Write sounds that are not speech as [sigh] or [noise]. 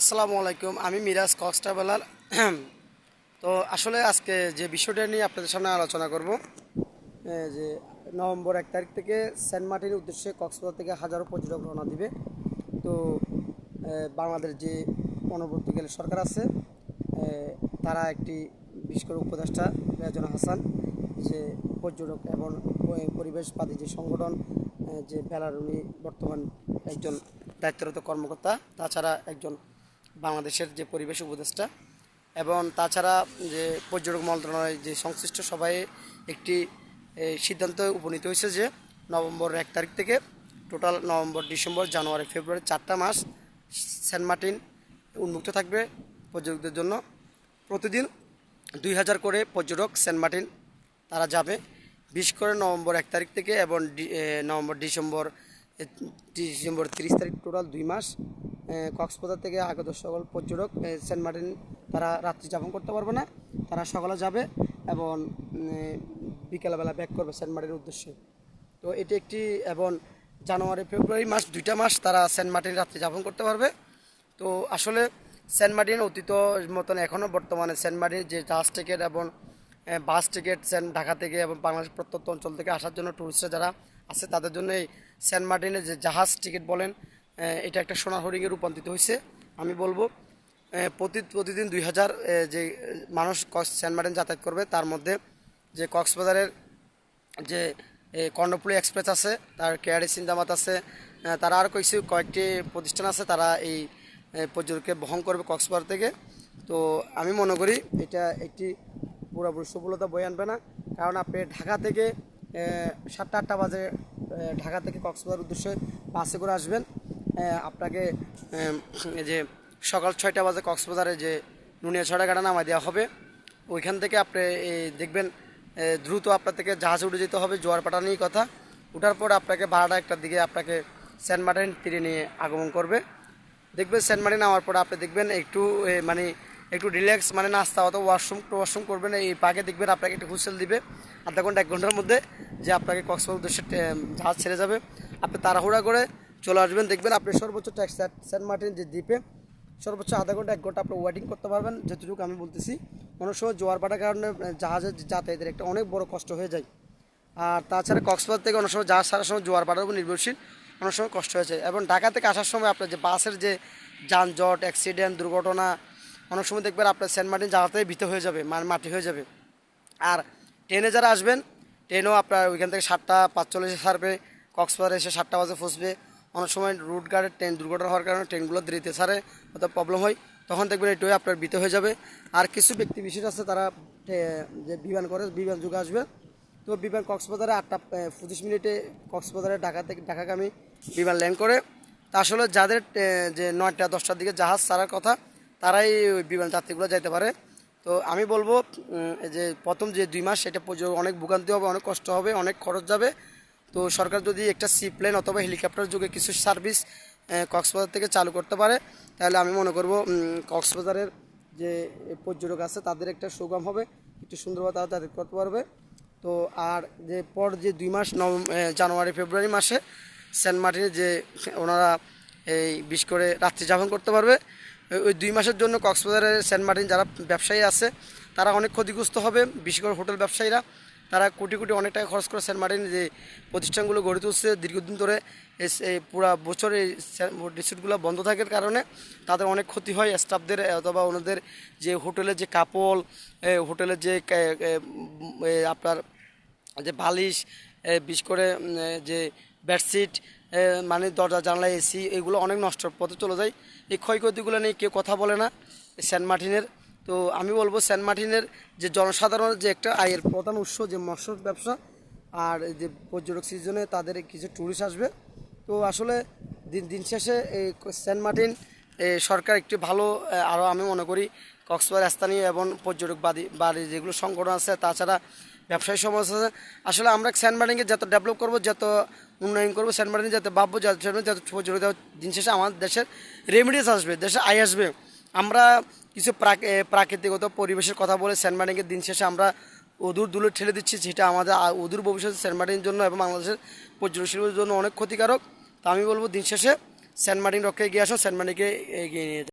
আসসালামু আলাইকুম, আমি মিরাজ কক্স ট্রাভেলার। [clears throat] তো আসলে আজকে যে বিষয়টা নিয়ে আপনাদের সামনে আলোচনা করব যে নভেম্বর এক তারিখ থেকে সেন্ট মার্টিনের উদ্দেশ্যে কক্সবাজার থেকে হাজারো পর্যটক রওনা দিবে। তো বাংলাদেশ যে অনবর্তীকালে সরকার আছে তারা একটি বিশেষ করে উপদেষ্টা রেজন হাসান, যে পর্যটক এবং পরিবেশবাদী যে সংগঠন যে বেলার উনি বর্তমান একজন দায়িত্বরত কর্মকর্তা, তাছাড়া একজন বাংলাদেশের যে পরিবেশ উপদেষ্টা এবং তাছাড়া যে পর্যটক মন্ত্রণালয় যে সংশ্লিষ্ট সবাই একটি সিদ্ধান্ত উপনীত হয়েছে যে নভেম্বর এক তারিখ থেকে total November, December, January, February চারটা মাস সেন্ট মার্টিন উন্মুক্ত থাকবে পর্যটকদের জন্য। প্রতিদিন দুই হাজার করে পর্যটক সেন্ট মার্টিন তারা যাবে। বিশেষ করে নভেম্বর এক তারিখ থেকে এবং নভেম্বর, ডিসেম্বর ডিসেম্বর তিরিশ তারিখ টোটাল দুই মাস। কক্সবাজার থেকে আগত সকল পর্যটক সেন্ট মার্টিন, তারা রাত্রি যাপন করতে পারবে না। তারা সকালে যাবে এবং বিকেলবেলা ব্যাক করবে সেন্ট মার্টিনের উদ্দেশ্যে। তো এটি একটি, এবং জানুয়ারি, ফেব্রুয়ারি মাস, দুইটা মাস তারা সেন্ট মার্টিন রাত্রি যাপন করতে পারবে। তো আসলে সেন্ট মার্টিন অতীত মতন এখনও বর্তমানে সেন্ট মার্টিন যে জাহাজ টিকিট এবং বাস টিকিট সেন্ট ঢাকা থেকে এবং বাংলাদেশ প্রত্যন্ত অঞ্চল থেকে আসার জন্য টুরিস্টরা যারা আছে তাদের জন্য এই সেন্ট মার্টিনের যে জাহাজ টিকিট বলেন এটা একটা সোনার হরিণে রূপান্তরিত হয়েছে। আমি বলব প্রতি প্রতিদিন দুই হাজার যে মানুষ কক্স- সেন্ট মার্টিন যাতায়াত করবে তার মধ্যে যে কক্সবাজারের যে এ, কর্ণফুলী এক্সপ্রেস আছে তার কেয়ারি সিন্দাবাদ আছে তারা আর কিছু কয়েকটি প্রতিষ্ঠান আছে তারা এই পর্যটককে বহন করবে কক্সবাজার থেকে। তো আমি মনে করি এটা একটি পুরোপুরি সফলতা বয়ে আনবে না। কারণ আপনি ঢাকা থেকে সাতটা আটটা বাজে ঢাকা থেকে কক্সবাজার উদ্দেশ্যে বাসে করে আসবেন। আপনাকে যে সকাল ছয়টা বাজে কক্সবাজারে যে নুনিয়া ছড়াঘাটা নামায় দেওয়া হবে, ওইখান থেকে আপনি দেখবেন দ্রুত আপনার থেকে জাহাজ উঠে যেতে হবে, জোয়ার পাটানির কথা। ওঠার পর আপনাকে বারোটা একটার দিকে আপনাকে সেন্ট মার্টিন তীরে নিয়ে আগমন করবে। দেখবেন সেন্ট মার্টিন নামার পর আপনি দেখবেন একটু মানে একটু রিল্যাক্স মানে নাস্তা হতো ওয়াশরুম ওয়াশরুম করবেন, এই পাকে দেখবেন আপনাকে একটু হুসেল দিবে। আধা ঘণ্টা, এক ঘণ্টার মধ্যে যে আপনাকে কক্সবাজার উদ্দেশ্যে জাহাজ ছেড়ে যাবে। আপনি তাড়াহুড়া করে চলে আসবেন, দেখবেন আপনি সর্বোচ্চ ট্যাক্স সেন্ট মার্টিন যে দ্বীপে, সর্বোচ্চ আধা ঘণ্টা, এক ঘণ্টা আপনি ওয়েটিং করতে পারবেন যতটুকু আমি বলতেছি। অনেক সময় জোয়ার পাটার কারণে জাহাজের যাতায়াতের একটা অনেক বড় কষ্ট হয়ে যায়। আর তাছাড়া কক্সবাজার থেকে অনেক সময় জাহাজ ছাড়ার সময় জোয়ার পাটার উপর নির্ভরশীল, অনেক সময় কষ্ট হয়েছে এবং ঢাকা থেকে আসার সময় আপনার যে বাসের যে যানজট অ্যাক্সিডেন্ট দুর্ঘটনা অনেক সময় দেখবেন আপনার সেন্ট মার্টিন জায়গাতেই ভিতে হয়ে যাবে মানে মাটি হয়ে যাবে। আর ট্রেনে যারা আসবেন, ট্রেনও আপনার ওইখান থেকে সাতটা পাঁচচল্লিশে ছাড়বে কক্সবাজারে এসে সাতটা বাজে ফসবে। অনেক সময় রুট গার্ডের ট্রেন দুর্ঘটনা হওয়ার কারণে ট্রেনগুলো দেরিতে ছাড়ে অত প্রবলেম হয়, তখন দেখবেন এটাই আপনার বিতে হয়ে যাবে। আর কিছু ব্যক্তি বিশেষ আছে, তারা যে বিমান করে, বিমান যুগে আসবে। তো বিমান কক্সবাজারে আটটা পঁচিশ মিনিটে কক্সবাজারে ঢাকা থেকে, ঢাকাগামী বিমান ল্যান্ড করে। তা আসলে যাদের যে নয়টা দশটার দিকে জাহাজ ছাড়ার কথা তারাই ওই বিমান যাত্রীগুলো যাইতে পারে। তো আমি বলব যে প্রথম যে দুই মাস, সেটা অনেক ভোগান্তি হবে, অনেক কষ্ট হবে, অনেক খরচ যাবে। তো সরকার যদি একটা সি প্লেন অথবা হেলিকপ্টার যুগে কিছু সার্ভিস কক্সবাজার থেকে চালু করতে পারে, তাহলে আমি মনে করব কক্সবাজারের যে পর্যটক আছে, তাদের একটা সুগম হবে, একটু সুন্দরভাবে তারা যাতায়াত করতে পারবে। তো আর যে পর যে দুই মাস জানুয়ারি, ফেব্রুয়ারি মাসে, সেন্ট মার্টিনে যে, ওনারা এই বিশেষ করে রাত্রি যাপন করতে পারবে। ওই- দুই মাসের জন্য কক্সবাজারের সেন্ট মার্টিন যারা ব্যবসায়ী আছে, তারা অনেক ক্ষতিগ্রস্ত হবে। বিশেষ করে হোটেল ব্যবসায়ীরা, তারা কোটি কোটি অনেক টাকা খরচ করে সেন্ট মার্টিন যে প্রতিষ্ঠানগুলো গড়ে তুলছে, দীর্ঘদিন ধরে এই- পুরা বছর এই ডিস্ট্রিক্টগুলো বন্ধ থাকার কারণে তাদের অনেক ক্ষতি হয়। স্টাফদের অথবা ওনাদের যে হোটেলের যে কাপড় হোটেলের যে আপনার যে বালিশ বিশেষ করে যে বেডশিট মানে দরজা, জানলা, এসি এগুলো অনেক নষ্ট পথে চলে যায়। এই ক্ষয়ক্ষতিগুলো নিয়ে কেউ কথা বলে না সেন্ট মার্টিনের। তো আমি বলব সেন্ট মার্টিনের যে জনসাধারণের যে একটা আয়ের প্রধান উৎস যে মৎস্য ব্যবসা আর যে পর্যটক সিজনে তাদের কিছু ট্যুরিস্ট আসবে। তো আসলে দিন দিন শেষে এই সেন্ট মার্টিন সরকার একটি ভালো আরও আমি মনে করি কক্সবাজার স্থানীয় এবং পর্যটকবাদী বাড়ি যেগুলো সংগঠন আছে, তাছাড়া ব্যবসায়ী সমাজ আছে। আসলে আমরা সেন্ট মার্টিনকে যত ডেভেলপ করব, যত উন্নয়ন করব সেন্ট মার্টিন যাতে ভাববো যাতে যত দিন শেষে আমাদের দেশের রেমিডিস আসবে দেশে আয় আসবে। আমরা কিছু প্রাকৃতিকগত পরিবেশের কথা বলে সেন্ট মার্টিনকে দিন শেষে আমরা অদূর দূরে ঠেলে দিচ্ছি সেটা আমাদের অদূর ভবিষ্যতে সেন্ট মার্টিনের জন্য এবং বাংলাদেশের পর্যটন শিল্পের জন্য অনেক ক্ষতিকারক। তা আমি বলব, দিন শেষে সেন্ট মার্টিন রক্ষায় এগিয়ে আসুন সেন্ট মার্টিনকে এগিয়ে নিয়ে।